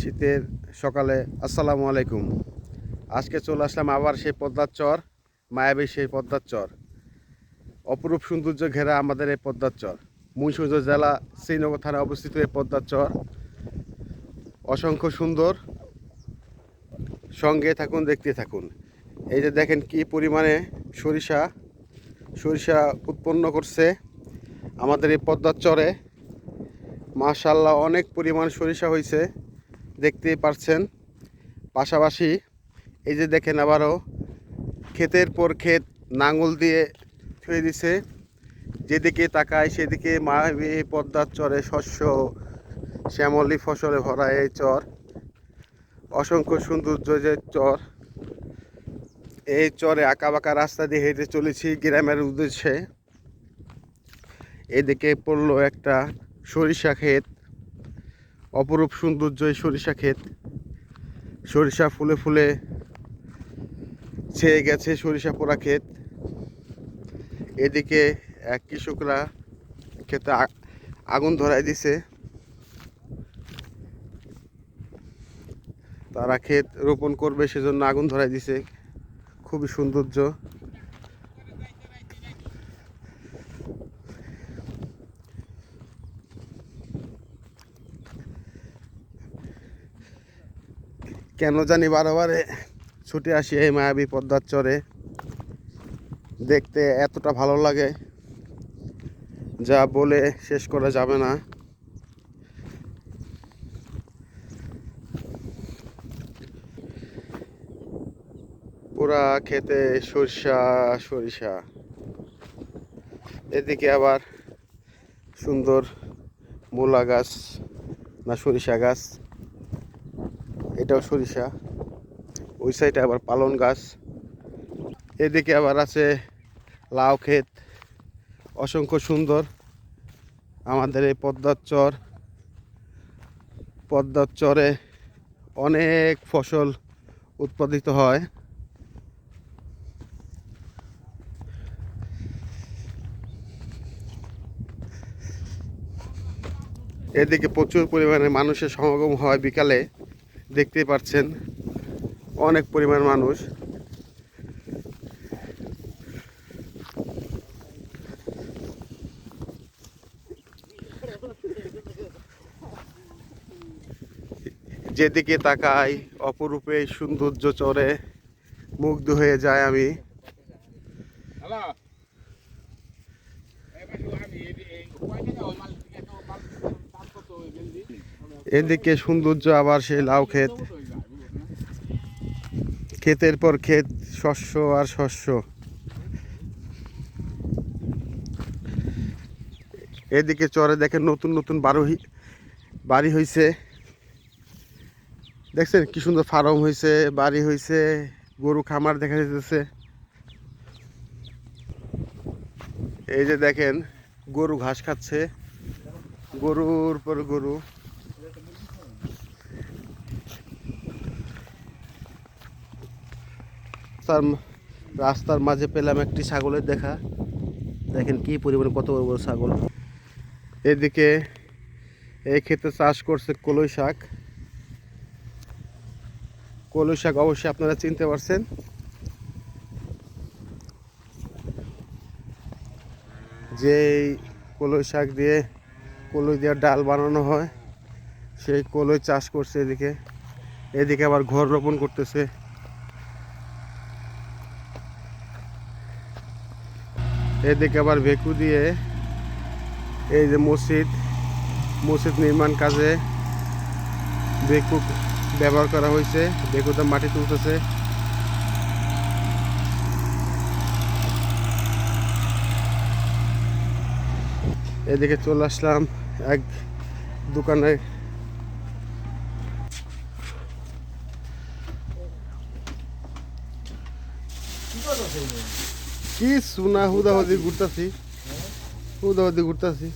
শীতের সকালে, আসসালামু আলাইকুম। আজকে চলে আসলাম আবার সেই পদ্মার চর, মায়াবী সেই পদ্মার চর। অপরূপ সৌন্দর্য ঘেরা আমাদের এই পদ্মার চর। মুন্সিগঞ্জ জেলা শ্রীনগর থানায় অবস্থিত এই পদ্মার চর। অসংখ্য সুন্দর। সঙ্গে থাকুন, দেখতে থাকুন। এই যে দেখেন কি পরিমাণে সরিষা সরিষা উৎপন্ন করছে আমাদের এই পদ্মার চরে। মাশাল্লাহ অনেক পরিমাণ সরিষা হয়েছে দেখতেই পারছেন। পাশাপাশি এই যে দেখেন আবারও ক্ষেতের পর ক্ষেত নাঙল দিয়ে থুয়ে দিছে। যেদিকে তাকায় সেদিকে মা পদ্মার চরে শস্য, শ্যামলি ফসলে ভরা এই চর, অসংখ্য সৌন্দর্য যে চর। এই চরে বাঁকা রাস্তা দিয়ে হেঁটে চলেছি গ্রামের উদ্দেশ্যে। এদিকে পড়ল একটা সরিষা ক্ষেত। অপরূপ সৌন্দর্য এই সরিষা ক্ষেত। সরিষা ফুলে ফুলে ছেয়ে গেছে সরিষা পোড়া ক্ষেত। এদিকে এক কৃষকরা ক্ষেতে আগুন ধরাই দিছে। তারা ক্ষেত রোপণ করবে, সেজন্য আগুন ধরাই দিছে। খুবই সৌন্দর্য। কেন জানি বারে বারে ছুটে আসি এই মায়াবী পদ্মার চরে। দেখতে এতটা ভালো লাগে, যা বলে শেষ করা যাবে না। পুরা খেতে সরিষা সরিষা। এদিকে আবার সুন্দর মূলা গাছ না সরিষা গাছ। এটাও সরিষা। ওই সাইডে আবার পালন গাছ। এদিকে আবার আছে লাউ ক্ষেত। অসংখ্য সুন্দর। আমাদের এই পদ্মার চর। পদ্মার চরে অনেক ফসল উৎপাদিত হয়। এদিকে প্রচুর পরিমাণে মানুষের সমাগম হয় বিকালে। দেখতেই পাচ্ছেন, অনেক পরিমাণ মানুষ। যেদিকে তাকাই, অপরূপে সৌন্দর্য চরে মুগ্ধ হয়ে যায় আমি। Halo. এদিকে সৌন্দর্য, আবার সেই লাউ ক্ষেত। ক্ষেতের পর ক্ষেত, শস্য আর শস্য। এদিকে চরে দেখেন নতুন নতুন বারোহি বাড়ি হয়েছে দেখছেন কি সুন্দর ফার্ম হয়েছে বাড়ি হয়েছে গরু খামার দেখা যেতেছে এই যে দেখেন, গরু ঘাস খাচ্ছে। গরুর পর গরু। রাস্তার রাস্তার মাঝে পেলাম একটি ছাগলের দেখা। দেখেন কি পরিমাণে কত বড় বড় ছাগল। এদিকে এই ক্ষেতে চাষ করছে কলই শাক। কলই শাক অবশ্যই আপনারা চিনতে পারছেন। যে কলই শাক দিয়ে কলই দিয়ে ডাল বানানো হয়, সেই কলই চাষ করছে এদিকে। এদিকে আবার ঘর রোপণ করতেছে। এদিকে আবার ভেকু দিয়ে এই যে মসজিদ মসজিদ নির্মাণ কাজে ভেকু ব্যবহার করা হয়েছে। ভেকুতে মাটি তুলতেছে। এদিকে চলে আসলাম এক দোকানে। কি সুনা হুদাহুদি ঘুরতাছি হুদাহুদি ঘুরতাছি।